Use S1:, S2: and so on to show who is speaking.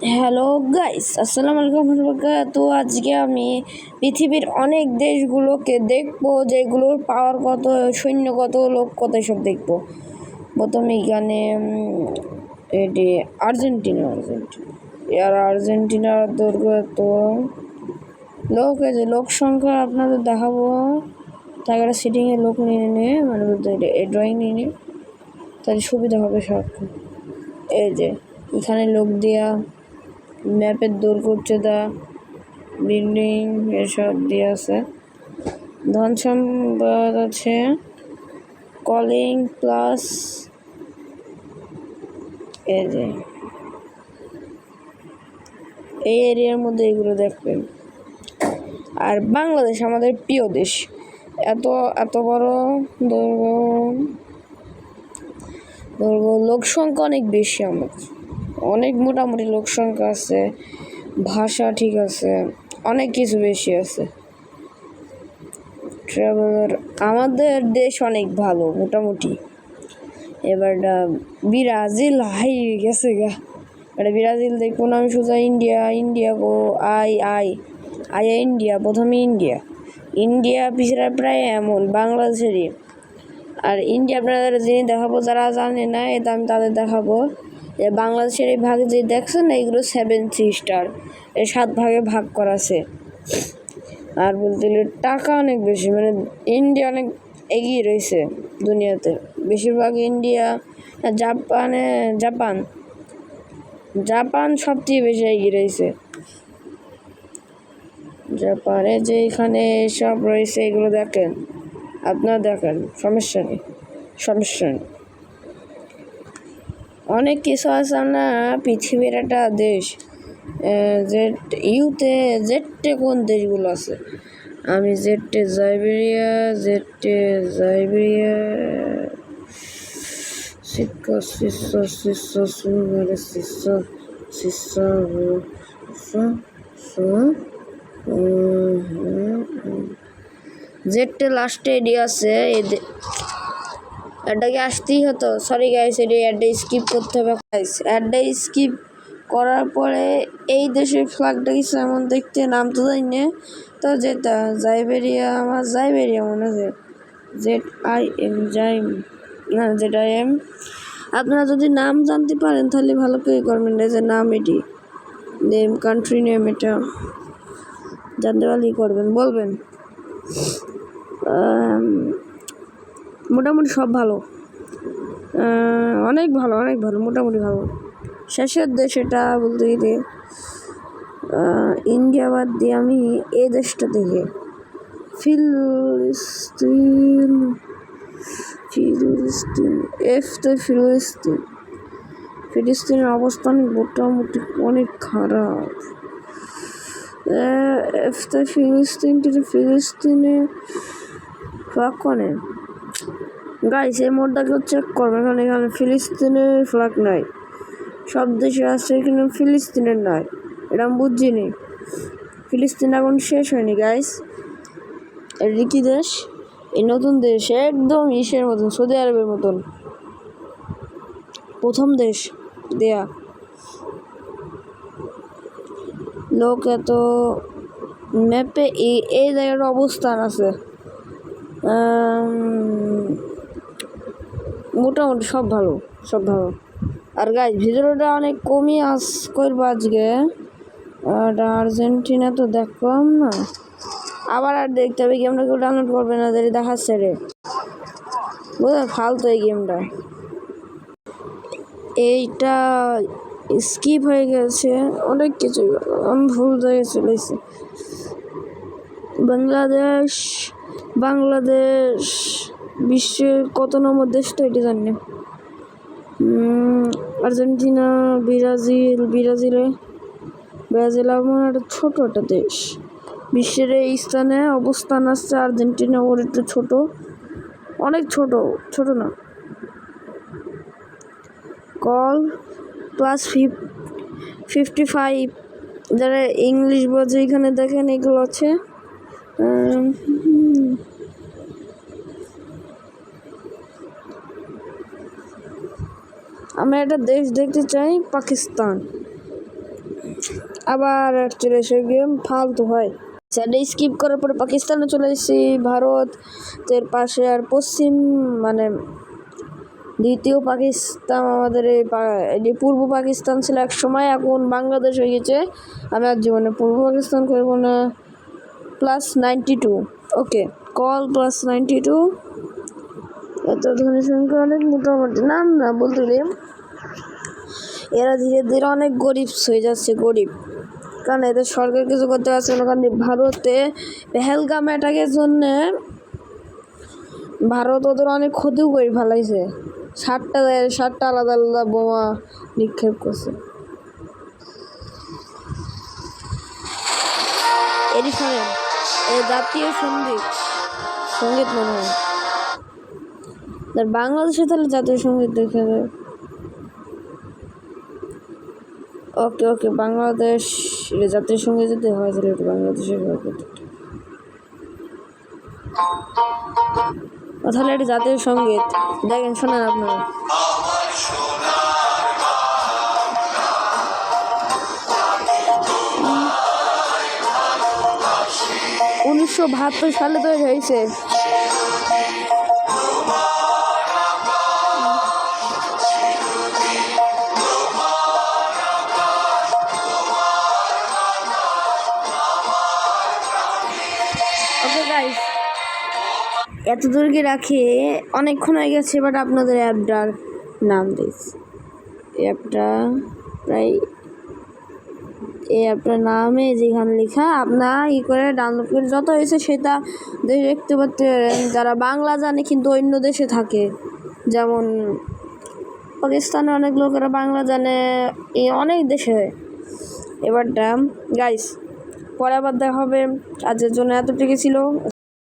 S1: Hello guys আসসালামু আলাইকুম তো আজকে আমি পৃথিবীর অনেক দেশগুলোকে দেখব, যেগুলোর পাওয়ার কত, সৈন্য কত, লোক কত সব দেখব। প্রথমে এখানে এটি আর্জেন্টিনা আর্জেন্টিনা। আর আর্জেন্টিনার দৈর্ঘ্য এত। লোক যে লোক সংখ্যা আপনাদের দেখাবো। তাকে একটা সিটিংয়ে লোক নিয়ে নিয়ে মানে ড্রয়িং নিয়ে নিয়ে তাহলে সুবিধা হবে সব এই যে, এখানে লোক দেয়া। ম্যাপের দৈর্ঘ্য উচ্চতা বিল্ডিং এসব দিয়ে আছে। ধন সম্পদ আছে। কলিং প্লাস এই যে, এই এরিয়ার মধ্যে এগুলো দেখবেন। আর বাংলাদেশ আমাদের প্রিয় দেশ। এত এত বড় দৈর্ঘ্য দৈর্ঘ্য লোক সংখ্যা অনেক বেশি আমাদের। অনেক মোটামুটি লোক সংখ্যা আছে, ভাষা ঠিক আছে, অনেক কিছু বেশি আছে। ট্রাভেলার আমাদের দেশ অনেক ভালো, মোটামুটি। এবার ব্রাজিল, হাই, গেছে গা। এটা ব্রাজিল দেখব না, আমি সোজা India India go, I I I India, প্রথমে ইন্ডিয়া। ইন্ডিয়া পিছরা প্রায় এমন, বাংলাদেশেরই। আর ইন্ডিয়া আপনাদের যিনি দেখাবো, যারা জানে না, এটা আমি তাদের দেখাবো। বাংলাদেশের এই ভাগে যে দেখছেন না, এগুলো সেভেন থ্রি স্টার এই সাত ভাগে ভাগ করা আছে। আর বলতে গেলে টাকা অনেক বেশি মানে ইন্ডিয়া অনেক এগিয়ে রয়েছে দুনিয়াতে। বেশিরভাগ ইন্ডিয়া, জাপানে জাপান। জাপান সবচেয়ে বেশি এগিয়ে রয়েছে। জাপানে যে এখানে সব রয়েছে, এগুলো দেখেন। আপনারা দেখেন, সমস্যা নেই সমস্যা নেই। অনেক কিছু আছে না পৃথিবীর একটা দেশ যে ইউতে জেটে কোন দেশগুলো আছে? আমি জেটে জাইবেরিয়া জেটে জাইবেরিয়া শিক্ষা শিষ্য শিষ্য সুন্দর শিষ্য শিষ্য জেটে লাস্টে এডি আছে এদের অ্যাডটাকে আসতেই হতো? সরি গাইস এটি অ্যাডটা স্কিপ করতে হবে। গাইস অ্যাডটা স্কিপ করার পরে এই দেশের ফ্ল্যাগটা কিছু এমন দেখতে? নাম তো জানি না। তো যেটা জাইবেরিয়া আমার জাইবেরিয়া মনে হয় জেড আই এম জাইম না যেটা এম আপনারা যদি নাম জানতে পারেন, তাহলে ভালো করে করবেন যে নাম এটি। নেম কান্ট্রি নেম এটা জানতে পারলেই করবেন। বলবেন। মোটামুটি সব ভালো। অনেক ভালো অনেক ভালো, মোটামুটি ভালো। শেষের দেশ এটা বলতে গেলে ইন্ডিয়া বাদ দিয়ে আমি এ দেশটা থেকে ফিলিস্তিন ফিলিস্তিন এফতে ফিলিস্তিন। ফিলিস্তিনের অবস্থান মোটামুটি অনেক খারাপ। এফতে ফিলিস্তিন ফিলিস্তিনে কনে। গাইস এই মোডটাকে চেক করবে, কারণ এখানে ফিলিস্তিনের ফ্ল্যাগ নাই। সব দেশে আছে, কিন্তু ফিলিস্তিনের নাই। এটা আমি বুঝিনি। ফিলিস্তিন এখন শেষ হয়নি গাইস এটা কি দেশ, এই নতুন দেশ, একদম ইসের মতন, সৌদি আরবের মতন। প্রথম দেশ, দেয়া। লোক এত ম্যাপে এই এই জায়গার অবস্থান আছে। মোটামুটি সব ভালো সব ভালো। আর গাছ ভিডিওটা অনেক কমই আস করব আজকে। আর আর্জেন্টিনা তো দেখলাম না। আবার আর দেখতে হবে গেমটা কেউ ডাউনলোড করবে না যদি দেখাচ্ছে রে। বুঝলেন ফালতু এই গেমটা এইটা স্কিপ হয়ে গেছে, অনেক কিছু। ভুল হয়ে চলেছে। বাংলাদেশ বাংলাদেশ। বিশ্বের কত নম্বর দেশ তো এটি জানি আর্জেন্টিনা, ব্রাজিল, ব্রাজিলে, ব্রাজিল এমন একটা ছোট একটা দেশ। বিশ্বের এই স্থানে অবস্থান আসছে আর্জেন্টিনা, ওর একটু ছোট। অনেক ছোট ছোট না। কল প্লাস ফিফ ফিফটি ফাইভ যারা ইংলিশ বোঝে এখানে দেখেন এগুলো আছে উম, হুম। আমি একটা দেশ দেখতে চাই পাকিস্তান। আবার চলে এসে গেম ফালতু হয়। সেটা স্কিপ করার পরে পাকিস্তানে চলে এসেছি ভারতের পাশে আর পশ্চিম মানে দ্বিতীয় পাকিস্তান আমাদের এই পূর্ব পাকিস্তান ছিল এক সময় এখন বাংলাদেশ হয়ে গেছে। আমি আর জীবনে পূর্ব পাকিস্তান করব না। Plus ninety two okay call plus ninety two এত ধনী সংখ্যা অনেক মোটামুটি। না না, বলতে এরা ধীরে ধীরে অনেক গরিব হয়ে যাচ্ছে, গরিব। কারণ এদের সরকার কিছু করতে পারছে না, কারণ ভারতে পেহেলগাম অ্যাটাকের জন্যে ভারত ওদের অনেক ক্ষতিও করে ফেলাইছে। সাতটা সাতটা আলাদা আলাদা বোমা নিক্ষেপ করছে। এরই শোনেন জাতীয় সংগীত সংগীত মনে হয়। আর বাংলাদেশে তাহলে জাতীয় সংগীত দেখে যায় ওকে ওকে, বাংলাদেশ জাতীয় সংগীত যদি হয় তাহলে এটা বাংলাদেশের ও, তাহলে এটা জাতীয় সংগীত। দেখেন, শোনেন আপনারা। উনিশশো বাহাত্তর সালে তৈরি হয়েছে এত দূর গিয়ে রাখি, অনেকক্ষণ হয়ে গেছে বাট আপনাদের অ্যাপটার নাম দিয়েছি অ্যাপটা প্রায়, এই অ্যাপটার নামে যেখানে লেখা, আপনার ই করে ডাউনলোড করে যত হয়েছে সেটা দেখতে পারতে যারা বাংলা জানে কিন্তু অন্য দেশে থাকে। যেমন পাকিস্তানের অনেক লোকেরা বাংলা জানে, এই অনেক দেশে। এবারটা গাইস পরে আবার দেখা হবে। আজকের জন্য এতটুকু ছিল।